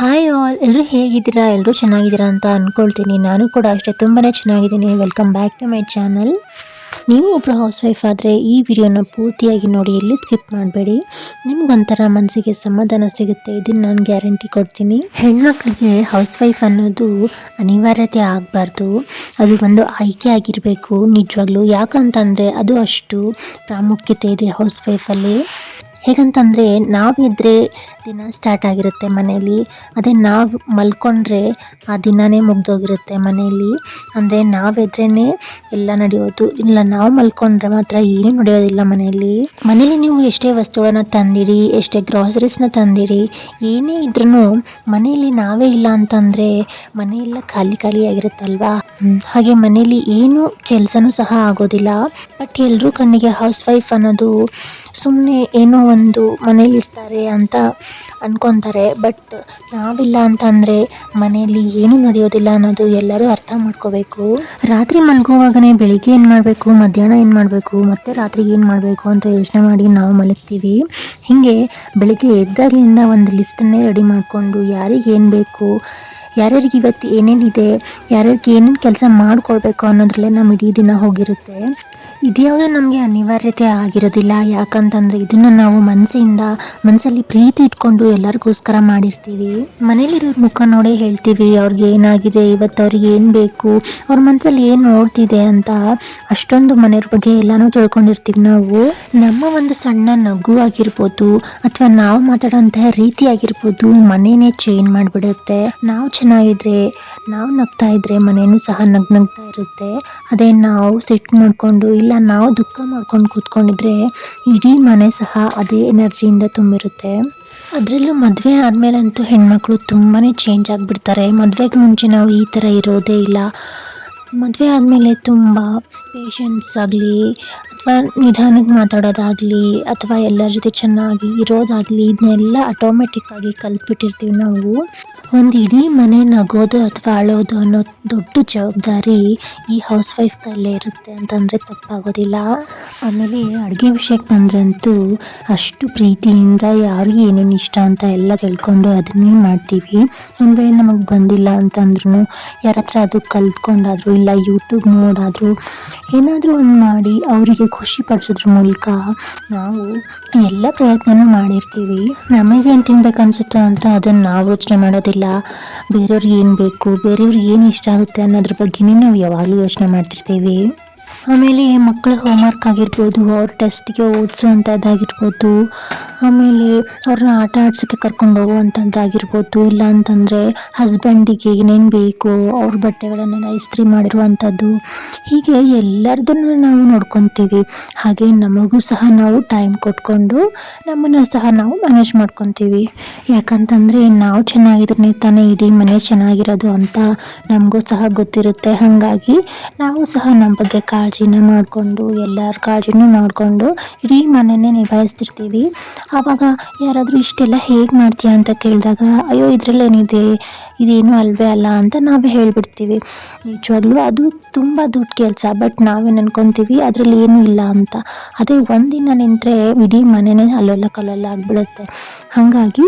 Hi all ಎಲ್ಲರೂ ಹೇಗಿದ್ದೀರಾ? ಎಲ್ಲರೂ ಚೆನ್ನಾಗಿದ್ದೀರಾ ಅಂತ ಅಂದ್ಕೊಳ್ತೀನಿ ನಾನು ಕೂಡ ಅಷ್ಟೇ ತುಂಬಾ ಚೆನ್ನಾಗಿದ್ದೀನಿ. Welcome back to my channel ನೀವು ಒಬ್ಬರು ಹೌಸ್ ವೈಫ್ ಆದರೆ ಈ ವಿಡಿಯೋನ ಪೂರ್ತಿಯಾಗಿ ನೋಡಿ, ಎಲ್ಲಿ ಸ್ಕಿಪ್ ಮಾಡಬೇಡಿ. ನಿಮ್ಗೊಂಥರ ಮನಸ್ಸಿಗೆ ಸಮಾಧಾನ ಸಿಗುತ್ತೆ. ಇದನ್ನು ನಾನು ಗ್ಯಾರಂಟಿ ಕೊಡ್ತೀನಿ. ಹೆಣ್ಮಕ್ಳಿಗೆ ಹೌಸ್ ವೈಫ್ ಅನ್ನೋದು ಅನಿವಾರ್ಯತೆ ಆಗಬಾರ್ದು. ಅದು ಒಂದು ಆಯ್ಕೆ ಆಗಿರಬೇಕು, ನಿಜವಾಗ್ಲೂ. ಯಾಕಂತಂದರೆ ಅದು ಅಷ್ಟು ಪ್ರಾಮುಖ್ಯತೆ ಇದೆ ಹೌಸ್ ವೈಫಲ್ಲಿ ಹೇಗಂತಂದರೆ ನಾವಿದ್ದರೆ ದಿನ ಸ್ಟಾರ್ಟ್ ಆಗಿರುತ್ತೆ ಮನೆಯಲ್ಲಿ ಅದೇ ನಾವು ಮಲ್ಕೊಂಡ್ರೆ ಆ ದಿನವೇ ಮುಗ್ದೋಗಿರುತ್ತೆ ಮನೆಯಲ್ಲಿ ಅಂದರೆ ನಾವಿದ್ರೇ ಎಲ್ಲ ನಡೆಯೋದು. ಇಲ್ಲ, ನಾವು ಮಲ್ಕೊಂಡ್ರೆ ಮಾತ್ರ ಏನೂ ನಡೆಯೋದಿಲ್ಲ ಮನೆಯಲ್ಲಿ ಮನೇಲಿ ನೀವು ಎಷ್ಟೇ ವಸ್ತುಗಳನ್ನ ತಂದಿಡಿ, ಎಷ್ಟೇ ಗ್ರಾಸರೀಸ್ನ ತಂದಿಡಿ, ಏನೇ ಇದ್ರೂ ಮನೆಯಲ್ಲಿ ನಾವೇ ಇಲ್ಲ ಅಂತಂದರೆ ಮನೆಯೆಲ್ಲ ಖಾಲಿ ಖಾಲಿ ಆಗಿರುತ್ತಲ್ವಾ. ಹಾಗೆ ಮನೇಲಿ ಏನು ಕೆಲಸನೂ ಸಹ ಆಗೋದಿಲ್ಲ. ಬಟ್ ಎಲ್ಲರೂ ಕಣ್ಣಿಗೆ ಹೌಸ್ ವೈಫ್ ಅನ್ನೋದು ಸುಮ್ಮನೆ ಏನೋ ಮನೇಲಿ ಇರ್ತಾರೆ ಅಂತ ಅನ್ಕೊತಾರೆ. ಬಟ್ ನಾವಿಲ್ಲ ಅಂತಂದರೆ ಮನೆಯಲ್ಲಿ ಏನು ನಡೆಯೋದಿಲ್ಲ ಅನ್ನೋದು ಎಲ್ಲರೂ ಅರ್ಥ ಮಾಡ್ಕೋಬೇಕು. ರಾತ್ರಿ ಮಲ್ಗೋವಾಗನೇ ಬೆಳಿಗ್ಗೆ ಏನು ಮಾಡಬೇಕು, ಮಧ್ಯಾಹ್ನ ಏನು ಮಾಡಬೇಕು, ಮತ್ತೆ ರಾತ್ರಿ ಏನು ಮಾಡಬೇಕು ಅಂತ ಯೋಚನೆ ಮಾಡಿ ನಾವು ಮಲಗ್ತೀವಿ. ಹೀಗೆ ಬೆಳಿಗ್ಗೆ ಎದ್ದಾಗಲಿಂದ ಒಂದು ಲಿಸ್ಟನ್ನೇ ರೆಡಿ ಮಾಡಿಕೊಂಡು ಯಾರಿಗೆ ಬೇಕು ಯಾರ್ಯಾರಿಗೆ ಇವತ್ತು ಏನೇನಿದೆ ಯಾರ್ಯಾರಿಗೆ ಏನೇನು ಕೆಲಸ ಮಾಡ್ಕೊಳ್ಬೇಕು ಅನ್ನೋದ್ರಲ್ಲೇ ನಮ್ಮ ಇಡೀ ದಿನ ಹೋಗಿರುತ್ತೆ. ಇದ್ಯಾವುದೂ ನಮಗೆ ಅನಿವಾರ್ಯತೆ ಆಗಿರೋದಿಲ್ಲ. ಯಾಕಂತಂದರೆ ಇದನ್ನು ನಾವು ಮನಸ್ಸಿಂದ, ಮನಸ್ಸಲ್ಲಿ ಪ್ರೀತಿ ಇಟ್ಕೊಂಡು ಎಲ್ಲರಿಗೋಸ್ಕರ ಮಾಡಿರ್ತೀವಿ. ಮನೇಲಿರೋ ಮುಖ ನೋಡೇ ಹೇಳ್ತೀವಿ, ಅವ್ರಿಗೆ ಏನಾಗಿದೆ, ಇವತ್ತು ಅವ್ರಿಗೆ ಏನು ಬೇಕು, ಅವ್ರ ಮನಸ್ಸಲ್ಲಿ ಏನು ನೋಡ್ತಿದೆ ಅಂತ ಅಷ್ಟೊಂದು ಮನೆಯವ್ರ ಬಗ್ಗೆ ಎಲ್ಲನೂ ತಿಳ್ಕೊಂಡಿರ್ತೀವಿ ನಾವು. ನಮ್ಮ ಒಂದು ಸಣ್ಣ ನಗು ಆಗಿರ್ಬೋದು, ಅಥವಾ ನಾವು ಮಾತಾಡೋಂತಹ ರೀತಿ ಆಗಿರ್ಬೋದು, ಮನೇನೇ ಚೇಂಜ್ ಮಾಡಿಬಿಡುತ್ತೆ. ನಾವು ಚೆನ್ನಾಗಿದ್ರೆ, ನಾವು ನಗ್ತಾ ಇದ್ರೆ ಮನೇನೂ ಸಹ ನಗ್ ನಗ್ತಾ ಇರುತ್ತೆ. ಅದೇ ನಾವು ಸಿಟ್ಟು ಮಾಡಿಕೊಂಡು ಇಲ್ಲ ನಾವು ದುಃಖ ಮಾಡ್ಕೊಂಡು ಕೂತ್ಕೊಂಡಿದ್ರೆ ಇಡೀ ಮನೆ ಸಹ ಅದೇ ಎನರ್ಜಿಯಿಂದ ತುಂಬಿರುತ್ತೆ. ಅದರಲ್ಲೂ ಮದುವೆ ಆದಮೇಲಂತೂ ಹೆಣ್ಮಕ್ಳು ತುಂಬಾ ಚೇಂಜ್ ಆಗಿಬಿಡ್ತಾರೆ. ಮದುವೆಗೆ ಮುಂಚೆ ನಾವು ಈ ಥರ ಇರೋದೇ ಇಲ್ಲ. ಮದುವೆ ಆದಮೇಲೆ ತುಂಬ ಪೇಷನ್ಸ್ ಆಗಲಿ, ಅಥವಾ ನಿಧಾನಕ್ಕೆ ಮಾತಾಡೋದಾಗಲಿ, ಅಥವಾ ಎಲ್ಲರ ಜೊತೆ ಚೆನ್ನಾಗಿ ಇರೋದಾಗಲಿ ಇದನ್ನೆಲ್ಲ ಆಟೋಮೆಟಿಕ್ಕಾಗಿ ಕಲ್ತ್ಬಿಟ್ಟಿರ್ತೀವಿ ನಾವು. ಒಂದು ಇಡೀ ಮನೆ ನಗೋದು ಅಥವಾ ಅಳೋದು ಅನ್ನೋ ದೊಡ್ಡ ಜವಾಬ್ದಾರಿ ಈ ಹೌಸ್ ವೈಫ್ ಕೈಲೇ ಇರುತ್ತೆ ಅಂತಂದರೆ ತಪ್ಪಾಗೋದಿಲ್ಲ. ಆಮೇಲೆ ಅಡುಗೆ ವಿಷಯಕ್ಕೆ ಬಂದ್ರಂತೂ ಅಷ್ಟು ಪ್ರೀತಿಯಿಂದ ಯಾರಿಗೆ ಏನೇನು ಇಷ್ಟ ಅಂತ ಎಲ್ಲ ತಿಳ್ಕೊಂಡು ಅದನ್ನೇ ಮಾಡ್ತೀವಿ. ಒಂದು ವೇಳೆ ನಮಗೆ ಬಂದಿಲ್ಲ ಅಂತಂದ್ರೂ ಯಾರ ಹತ್ರ ಅದು ಕಲ್ತ್ಕೊಂಡಾದ್ರು ಇಲ್ಲ ಯೂಟ್ಯೂಬ್ ನೋಡಾದರೂ ಏನಾದರೂ ಒಂದು ಮಾಡಿ ಅವರಿಗೆ ಖುಷಿ ಪಡಿಸೋದ್ರ ಮೂಲಕ ನಾವು ಎಲ್ಲ ಪ್ರಯತ್ನನೂ ಮಾಡಿರ್ತೀವಿ. ನಮಗೇನು ತಿನ್ಬೇಕು ಅನ್ಸುತ್ತೋ ಅಂತ ಅದನ್ನು ನಾವು ಯೋಚನೆ ಮಾಡೋದಿಲ್ಲ. ಬೇರೆಯವ್ರಿಗೆ ಏನು ಬೇಕು, ಬೇರೆಯವ್ರಿಗೆ ಏನು ಇಷ್ಟ ಆಗುತ್ತೆ ಅನ್ನೋದ್ರ ಬಗ್ಗೆನೇ ನಾವು ಯಾವಾಗಲೂ ಯೋಚನೆ ಮಾಡ್ತಿರ್ತೀವಿ. ಆಮೇಲೆ ಮಕ್ಕಳ ಹೋಮ್ವರ್ಕ್ ಆಗಿರ್ಬೋದು, ಅವ್ರ ಟೆಸ್ಟ್ಗೆ ಓದಿಸುವಂಥದ್ದಾಗಿರ್ಬೋದು ಆಮೇಲೆ ಅವ್ರನ್ನ ಆಟ ಆಡ್ಸೋಕ್ಕೆ ಕರ್ಕೊಂಡು ಹೋಗುವಂಥದ್ದಾಗಿರ್ಬೋದು ಇಲ್ಲ ಅಂತಂದರೆ ಹಸ್ಬೆಂಡಿಗೆ ಏನೇನು ಬೇಕು ಅವ್ರ ಬಟ್ಟೆಗಳನ್ನೆಲ್ಲ ಇಸ್ತ್ರಿ ಮಾಡಿರುವಂಥದ್ದು ಹೀಗೆ ಎಲ್ಲರದನ್ನು ನಾವು ನೋಡ್ಕೊತೀವಿ. ಹಾಗೆ ನಮಗೂ ಸಹ ನಾವು ಟೈಮ್ ಕೊಟ್ಕೊಂಡು ನಮ್ಮನ್ನು ಸಹ ನಾವು ಮ್ಯಾನೇಜ್ ಮಾಡ್ಕೊತೀವಿ. ಯಾಕಂತಂದರೆ ನಾವು ಚೆನ್ನಾಗಿದ್ರೆ ತಾನೇ ಇಡೀ ಮನೆ ಚೆನ್ನಾಗಿರೋದು ಅಂತ ನಮಗೂ ಸಹ ಗೊತ್ತಿರುತ್ತೆ. ಹಾಗಾಗಿ ನಾವು ಸಹ ನಮ್ಮ ಬಗ್ಗೆ ಕಾಳಜಿನ ಮಾಡಿಕೊಂಡು, ಎಲ್ಲರ ಕಾಳಜಿನೂ ಮಾಡಿಕೊಂಡು ಇಡೀ ಮನೆಯೇ ನಿಭಾಯಿಸ್ತಿರ್ತೀವಿ. ಆವಾಗ ಯಾರಾದರೂ ಇಷ್ಟೆಲ್ಲ ಹೇಗೆ ಮಾಡ್ತೀಯ ಅಂತ ಕೇಳಿದಾಗ, ಅಯ್ಯೋ, ಇದರಲ್ಲೇನಿದೆ? ಇದೇನು ಅಲ್ವೇ ಅಲ್ಲ? ಅಂತ ನಾವೇ ಹೇಳಿಬಿಡ್ತೀವಿ. ನಿಜವಾಗ್ಲೂ ಅದು ತುಂಬ ದೊಡ್ಡ ಕೆಲಸ ಬಟ್ ನಾವೇನು ಅನ್ಕೊತೀವಿ, ಅದರಲ್ಲಿ ಏನೂ ಇಲ್ಲ ಅಂತ. ಅದೇ ಒಂದಿನ ನಿಂತರೆ ಇಡೀ ಮನೆಯೇ ಅಲ್ಲೋಲ ಕಲ್ಲೋಲ ಆಗಿಬಿಡುತ್ತೆ ಹಾಗಾಗಿ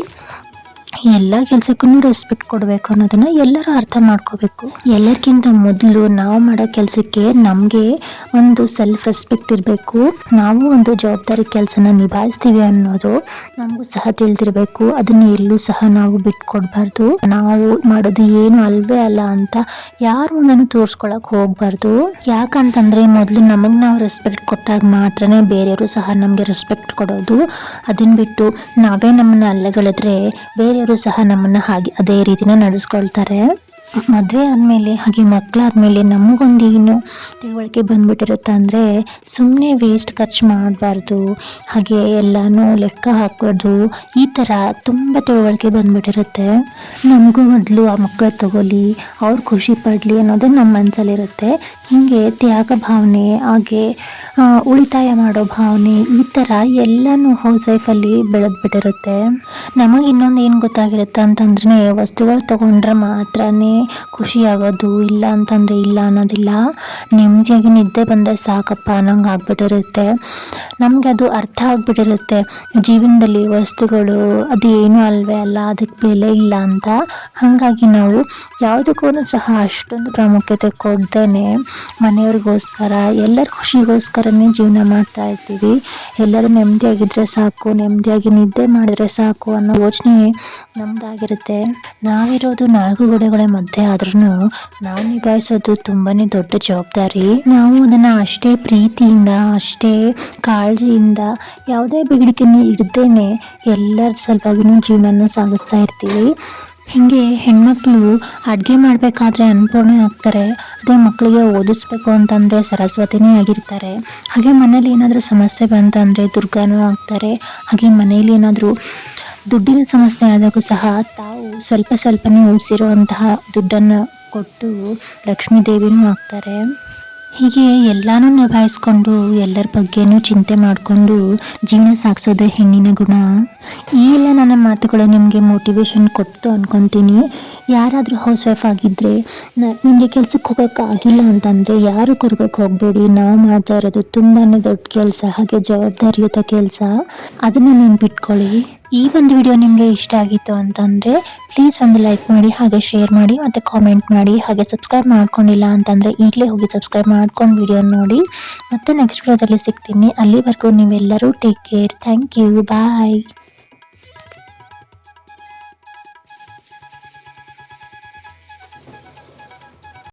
ಎಲ್ಲ ಕೆಲಸಕ್ಕೂ ರೆಸ್ಪೆಕ್ಟ್ ಕೊಡಬೇಕು ಅನ್ನೋದನ್ನ ಎಲ್ಲರೂ ಅರ್ಥ ಮಾಡ್ಕೋಬೇಕು. ಎಲ್ಲರಿಗಿಂತ ಮೊದಲು ನಾವು ಮಾಡೋ ಕೆಲಸಕ್ಕೆ ನಮಗೆ ಒಂದು ಸೆಲ್ಫ್ ರೆಸ್ಪೆಕ್ಟ್ ಇರಬೇಕು. ನಾವು ಒಂದು ಜವಾಬ್ದಾರಿ ಕೆಲಸನ ನಿಭಾಯಿಸ್ತೀವಿ ಅನ್ನೋದು ನಮಗೂ ಸಹ ತಿಳಿದಿರಬೇಕು. ಅದನ್ನ ಎಲ್ಲೂ ಸಹ ನಾವು ಬಿಟ್ಕೊಡ್ಬಾರ್ದು. ನಾವು ಮಾಡೋದು ಏನು ಅಲ್ವೇ ಅಲ್ಲ ಅಂತ ಯಾರು ಮುಂದೆನೂ ತೋರಿಸ್ಕೊಳಕ್ ಹೋಗ್ಬಾರ್ದು. ಯಾಕಂತಂದ್ರೆ ಮೊದಲು ನಮಗೆ ನಾವು ರೆಸ್ಪೆಕ್ಟ್ ಕೊಟ್ಟಾಗ ಮಾತ್ರನೇ ಬೇರೆಯವರು ಸಹ ನಮಗೆ ರೆಸ್ಪೆಕ್ಟ್ ಕೊಡೋದು. ಅದನ್ನ ಬಿಟ್ಟು ನಾವೇ ನಮ್ಮನ್ನ ಅಲ್ಲಗಳಿದ್ರೆ ಬೇರೆಯವರು ಸಹ ನಮ್ಮನ್ನು ಹಾಗೆ ಅದೇ ರೀತಿನ ನಡೆಸ್ಕೊಳ್ತಾರೆ. ಮದುವೆ ಆದಮೇಲೆ ಹಾಗೆ ಮಕ್ಕಳಾದ್ಮೇಲೆ ನಮಗೊಂದು ಏನು ತಿಳುವಳಿಕೆ ಬಂದ್ಬಿಟ್ಟಿರುತ್ತೆ ಅಂದರೆ ಸುಮ್ಮನೆ ವೇಸ್ಟ್ ಖರ್ಚು ಮಾಡಬಾರ್ದು, ಹಾಗೆ ಎಲ್ಲನೂ ಲೆಕ್ಕ ಹಾಕ್ಬಾರ್ದು, ಈ ಥರ ತುಂಬ ತಿಳುವಳಿಕೆ ಬಂದ್ಬಿಟ್ಟಿರುತ್ತೆ. ನಮಗೂ ಮೊದಲು ಆ ಮಕ್ಕಳು ತಗೊಳ್ಳಿ, ಅವ್ರು ಖುಷಿ ಪಡಲಿ ಅನ್ನೋದು ನಮ್ಮ ಮನಸ್ಸಲ್ಲಿರುತ್ತೆ ಹೀಗೆ ತ್ಯಾಗ ಭಾವನೆ, ಹಾಗೆ ಉಳಿತಾಯ ಮಾಡೋ ಭಾವನೆ, ಈ ಥರ ಎಲ್ಲನೂ ಹೌಸ್ ವೈಫಲ್ಲಿ ಬೆಳೆದ್ಬಿಟ್ಟಿರುತ್ತೆ. ನಮಗೆ ಇನ್ನೊಂದು ಏನು ಗೊತ್ತಾಗಿರುತ್ತೆ ಅಂತಂದ್ರೆ, ವಸ್ತುಗಳು ತಗೊಂಡ್ರೆ ಮಾತ್ರನೇ ಖುಷಿಯಾಗೋದು, ಇಲ್ಲ ಅಂತಂದರೆ ಇಲ್ಲ ಅನ್ನೋದಿಲ್ಲ. ನೆಮ್ಮದಿಯಾಗಿ ನಿದ್ದೆ ಬಂದರೆ ಸಾಕಪ್ಪ ಅನ್ನೋಂಗೆ ಆಗ್ಬಿಟ್ಟಿರುತ್ತೆ. ನಮಗೆ ಅದು ಅರ್ಥ ಆಗ್ಬಿಟ್ಟಿರುತ್ತೆ. ಜೀವನದಲ್ಲಿ ವಸ್ತುಗಳು ಅದು ಏನೂ ಅಲ್ವೇ ಅಲ್ಲ, ಅದಕ್ಕೆ ಬೆಲೆ ಇಲ್ಲ ಅಂತ. ಹಾಗಾಗಿ ನಾವು ಯಾವುದಕ್ಕೂ ಸಹ ಅಷ್ಟೊಂದು ಪ್ರಾಮುಖ್ಯತೆ ಕೊಡ್ದೇ ಮನೆಯವ್ರಿಗೋಸ್ಕರ, ಎಲ್ಲರ ಖುಷಿಗೋಸ್ಕರನೇ ಜೀವನ ಮಾಡ್ತಾ ಇರ್ತೀವಿ. ಎಲ್ಲರೂ ನೆಮ್ಮದಿಯಾಗಿದ್ದರೆ ಸಾಕು, ನೆಮ್ಮದಿಯಾಗಿ ನಿದ್ದೆ ಮಾಡಿದ್ರೆ ಸಾಕು ಅನ್ನೋ ಯೋಚನೆ ನಮ್ದಾಗಿರುತ್ತೆ. ನಾವಿರೋದು ನಾಲ್ಕು ಗೋಡೆಗಳ ಮಧ್ಯೆ ಆದ್ರೂ ನಾವು ನಿಭಾಯಿಸೋದು ತುಂಬಾನೇ ದೊಡ್ಡ ಜವಾಬ್ದಾರಿ. ನಾವು ಅದನ್ನ ಅಷ್ಟೇ ಪ್ರೀತಿಯಿಂದ, ಅಷ್ಟೇ ಕಾಳಜಿಯಿಂದ, ಯಾವುದೇ ಬೇಡಿಕೆನ ಇಡ್ದೇನೆ ಎಲ್ಲರ ಸಲುವಾಗಿನೂ ಜೀವನ ಸಾಗಿಸ್ತಾ ಇರ್ತೀವಿ. ಹೀಗೆ ಹೆಣ್ಮಕ್ಳು ಅಡುಗೆ ಮಾಡಬೇಕಾದ್ರೆ ಅನ್ನಪೂರ್ಣೆ ಆಗ್ತಾರೆ, ಅದೇ ಮಕ್ಕಳಿಗೆ ಓದಿಸ್ಬೇಕು ಅಂತಂದರೆ ಸರಸ್ವತಿನೇ ಆಗಿರ್ತಾರೆ. ಹಾಗೆ ಮನೇಲಿ ಏನಾದರೂ ಸಮಸ್ಯೆ ಬಂತಂದರೆ ದುರ್ಗಾನೂ ಆಗ್ತಾರೆ. ಹಾಗೆ ಮನೇಲಿ ಏನಾದರೂ ದುಡ್ಡಿನ ಸಮಸ್ಯೆ ಆದಾಗೂ ಸಹ ತಾವು ಸ್ವಲ್ಪ ಸ್ವಲ್ಪನೇ ಉಳಿಸಿರುವಂತಹ ದುಡ್ಡನ್ನು ಕೊಟ್ಟು ಲಕ್ಷ್ಮೀ ದೇವಿನೂ ಆಗ್ತಾರೆ. ಹೀಗೆ ಎಲ್ಲಾನು ನಿಭಾಯಿಸ್ಕೊಂಡು ಎಲ್ಲರ ಬಗ್ಗೆನೂ ಚಿಂತೆ ಮಾಡಿಕೊಂಡು ಜೀವನ ಸಾಗಿಸೋದೇ ಹೆಣ್ಣಿನ ಗುಣ. ಈ ಎಲ್ಲ ನನ್ನ ಮಾತುಗಳು ನಿಮಗೆ ಮೋಟಿವೇಶನ್ ಕೊಟ್ಟು ಅಂದ್ಕೊತೀನಿ ಯಾರಾದರೂ ಹೌಸ್ ವೈಫ್ ಆಗಿದ್ದರೆ ನಿಮಗೆ ಕೆಲಸಕ್ಕೆ ಹೋಗೋಕ್ಕಾಗಿಲ್ಲ ಅಂತಂದರೆ ಯಾರು ಕೊರ್ಗಕ್ಕೆ ಹೋಗಬೇಡಿ. ನಾವು ಮಾಡ್ತಾ ಇರೋದು ತುಂಬಾ ದೊಡ್ಡ ಕೆಲಸ, ಹಾಗೆ ಜವಾಬ್ದಾರಿಯುತ ಕೆಲಸ. ಅದನ್ನು ನೆನ್ಪಿಟ್ಕೊಳ್ಳಿ. ಈ ಒಂದು ವಿಡಿಯೋ ನಿಮಗೆ ಇಷ್ಟ ಆಗಿತ್ತು ಅಂತಂದರೆ ಪ್ಲೀಸ್ ಒಂದು ಲೈಕ್ ಮಾಡಿ, ಹಾಗೆ ಶೇರ್ ಮಾಡಿ, ಮತ್ತು ಕಾಮೆಂಟ್ ಮಾಡಿ, ಹಾಗೆ ಸಬ್ಸ್ಕ್ರೈಬ್ ಮಾಡ್ಕೊಂಡಿಲ್ಲ ಅಂತಂದರೆ ಈಗಲೇ ಹೋಗಿ ಸಬ್ಸ್ಕ್ರೈಬ್ ಮಾಡ್ಕೊಂಡು ವಿಡಿಯೋ ನೋಡಿ. ಮತ್ತು ನೆಕ್ಸ್ಟ್ ವಿಡಿಯೋದಲ್ಲಿ ಸಿಗ್ತೀನಿ. ಅಲ್ಲಿವರೆಗೂ ನೀವೆಲ್ಲರೂ take care thank you bye